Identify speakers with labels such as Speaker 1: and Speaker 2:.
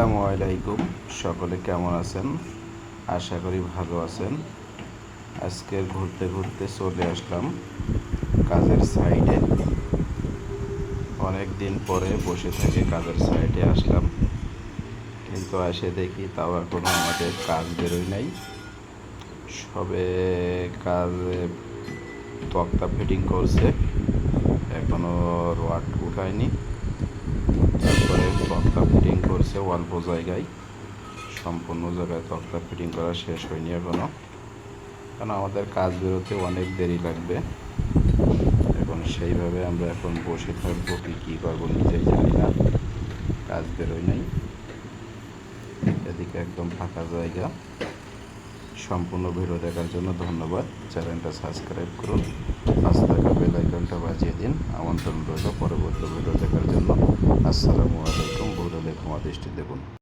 Speaker 1: আসসালামু আলাইকুম। সকলে কেমন আছেন? আশা করি ভালো আছেন। আজকে ঘুরতে ঘুরতে চলে আসলাম কাজের সাইডে অনেক দিন পরে বসে থেকে কাজের সাইডে আসলাম। কিন্তু এসে দেখি তাও এখনও আমাদের কাজ বেরোয় নাই। সবে কাজে তক্তা ফিটিং করছে। এখনও রড উঠায়নি। অল্প জায়গায় সম্পূর্ণ জায়গায় তক্তা ফিটিং করা শেষ হয়নি এখনও। কারণ আমাদের কাজ বেরোতে অনেক দেরি লাগবে। এখন সেইভাবে আমরা এখন বসে থাকব কি, কী করব নিজেই জানি না। কাজ বেরোয় নাই। এদিকে একদম ফাঁকা জায়গা। সম্পূর্ণ ভিডিও দেখার জন্য ধন্যবাদ। চ্যানেলটা সাবস্ক্রাইব করুন। পাঁচ থাকা বেল আইকনটা বাজিয়ে দিন। আমন্ত্রণ রইল পরবর্তী ভিডিও দেখার জন্য। আসসালামু আলাইকুম। দৃষ্টি দেখুন।